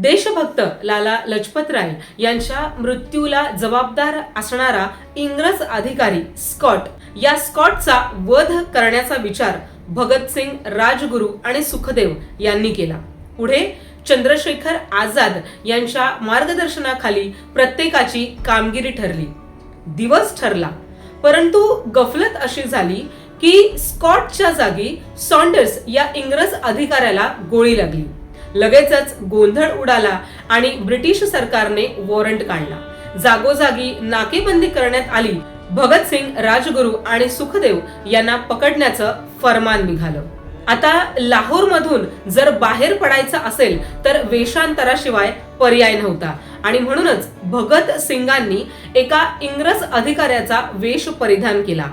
देशभक्त लाला लजपतराय यांच्या मृत्यूला जबाबदार असणारा इंग्रज अधिकारी स्कॉट. या स्कॉटचा वध करण्याचा विचार भगतसिंग राजगुरू आणि सुखदेव यांनी केला. पुढे चंद्रशेखर आझाद यांच्या मार्गदर्शनाखाली प्रत्येकाची कामगिरी ठरली. दिवस ठरला. परंतु गफलत अशी झाली की स्कॉटच्या जागी सॉन्डर्स या इंग्रज अधिकाऱ्याला गोळी लागली. लगेचच गोंधळ उडाला आणि ब्रिटिश सरकारने वॉरंट काढला. जागोजागी नाकेबंदी करण्यात आली. भगतसिंग राजगुरू आणि सुखदेव यांना पकडण्याचं फरमान निघालं. आता लाहोर मधून जर बाहेर पडायचं असेल तर वेषांतराशिवाय पर्याय नव्हता. आणि म्हणूनच भगत सिंगांनी एका इंग्रज अधिकाऱ्याचा वेश परिधान केला.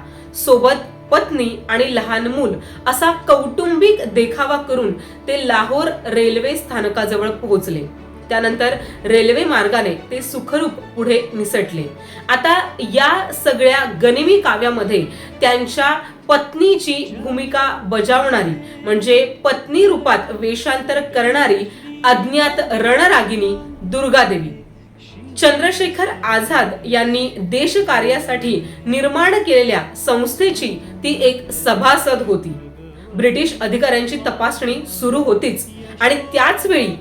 सोबत पत्नी आणि लहान मूल असा कौटुंबिक देखावा करून ते लाहोर रेल्वे स्थानकाजवळ पोहोचले. त्यानंतर रेल्वे मार्गाने ते सुखरूप पुढे निसटले. आता या सगळ्या गनिमी काव्यामध्ये त्यांच्या पत्नीची भूमिका बजावणारी म्हणजे पत्नी रूपात वेषांतर करणारी अज्ञात रणरागिनी दुर्गादेवी. चंद्रशेखर आझाद यांनी देशकार्यासाठी निर्माण केलेल्या संस्थेची ती एक सभासद होती. ब्रिटिश अधिकाऱ्यांची तपासणी सुरू होतीच आणि त्याच वेळी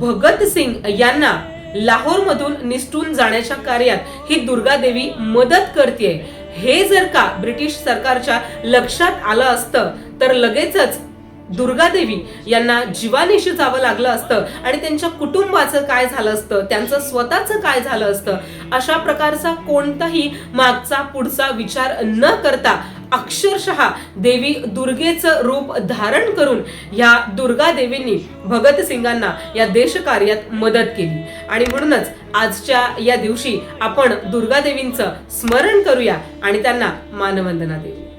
भगत सिंग यांना लाहोरमधून निसटून जाण्याच्या कार्यात ही दुर्गादेवी मदत करते हे जर का ब्रिटिश सरकारच्या लक्षात आलं असतं तर लगेचच दुर्गादेवी यांना जीवानिशी जावं लागलं असतं आणि त्यांच्या कुटुंबाचं काय झालं असतं त्यांचं स्वतःचं काय झालं असतं अशा प्रकारचा कोणताही मागचा पुढचा विचार न करता अक्षरशः देवी दुर्गेचं रूप धारण करून ह्या दुर्गा देवींनी भगतसिंगांना या देशकार्यात मदत केली. आणि म्हणूनच आजच्या या दिवशी आपण दुर्गादेवींचं स्मरण करूया आणि त्यांना मानवंदना देऊया.